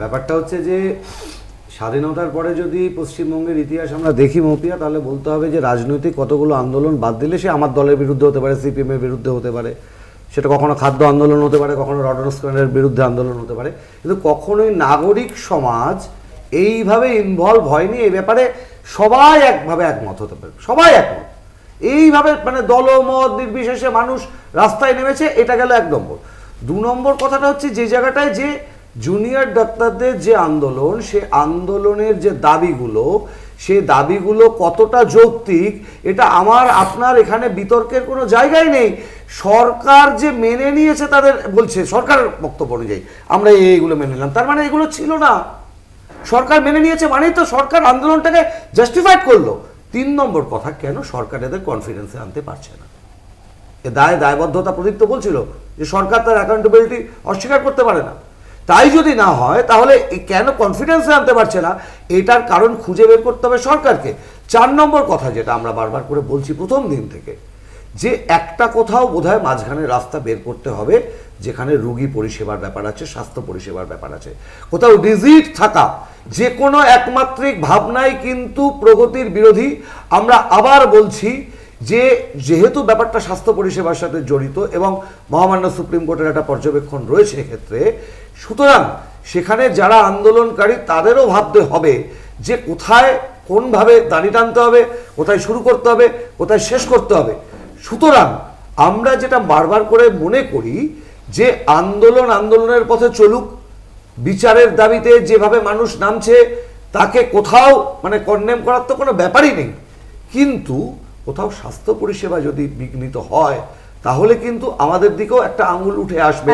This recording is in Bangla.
ব্যাপারটা হচ্ছে যে, স্বাধীনতার পরে যদি পশ্চিমবঙ্গের ইতিহাস আমরা দেখি মপিয়া, তাহলে বলতে হবে যে রাজনৈতিক কতগুলো আন্দোলন বাদ দিলে সে আমার দলের বিরুদ্ধে হতে পারে সিপিএমের বিরুদ্ধে হতে পারে। সেটা কখনো খাদ্য আন্দোলন হতে পারে, কখনো রডনস্কনের বিরুদ্ধে আন্দোলন হতে পারে। কিন্তু কখনোই নাগরিক সমাজ এইভাবে ইনভলভ হয়নি, এই ব্যাপারে সবাই একভাবে একমত হতে পারে, সবাই একমত। এইভাবে মানে দলমত নির্বিশেষে মানুষ রাস্তায় নেমেছে, এটা গেল এক নম্বর। দু নম্বর কথাটা হচ্ছে যে জায়গাটায় যে জুনিয়র ডাক্তারদের যে আন্দোলন, সে আন্দোলনের যে দাবিগুলো, সে দাবিগুলো কতটা যৌক্তিক, এটা আমার, আপনার এখানে বিতর্কের কোনো জায়গায় নেই। সরকার যে মেনে নিয়েছে তাদের, বলছে, সরকারের বক্তব্য অনুযায়ী, আমরা এইগুলো মেনে নিলাম। তার মানে এগুলো ছিল না। সরকার মেনে নিয়েছে মানেই তো সরকার আন্দোলনটাকে জাস্টিফাইড করল। তিন নম্বর কথা, কেন সরকার এদের কনফিডেন্সে আনতে পারছে না? এ দায়, দায়বদ্ধতা প্রদীপ তো বলছিল যে সরকার তার অ্যাকাউন্টেবিলিটি অস্বীকার করতে পারে না। তাই যদি না হয়, তাহলে কেন কনফিডেন্সে আনতে পারছে না? এটার কারণ খুঁজে বের করতে হবে সরকারকে। চার নম্বর কথা যেটা আমরা বারবার করে বলছি প্রথম দিন থেকে, যে একটা কোথাও বোধহয় মাঝখানে রাস্তা বের করতে হবে, যেখানে রুগী পরিষেবার ব্যাপার আছে, স্বাস্থ্য পরিষেবার ব্যাপার আছে। কোথাও ডিজিট থাকা যে কোনো একমাত্রিক ভাবনাই কিন্তু প্রগতির বিরোধী। আমরা আবার বলছি যে যেহেতু ব্যাপারটা স্বাস্থ্য পরিষেবার সাথে জড়িত এবং মহামান্য সুপ্রিম কোর্টের একটা পর্যবেক্ষণ রয়েছে এক্ষেত্রে, সুতরাং সেখানে যারা আন্দোলনকারী তাদেরও ভাবতে হবে যে কোথায় কোনভাবে দাড়ি টানতে হবে, কোথায় শুরু করতে হবে, কোথায় শেষ করতে হবে। সুতরাং আমরা যেটা বারবার করে মনে করি যে আন্দোলন আন্দোলনের পথে চলুক, বিচারের দাবিতে যেভাবে মানুষ নামছে, তাকে কোথাও মানে কন্ডেম করার তো কোনো ব্যাপারই নেই। কিন্তু কোথাও স্বাস্থ্য পরিষেবা যদি বিঘ্নিত হয় তাহলে কিন্তু আমাদের দিকেও একটা আঙুল উঠে আসবে।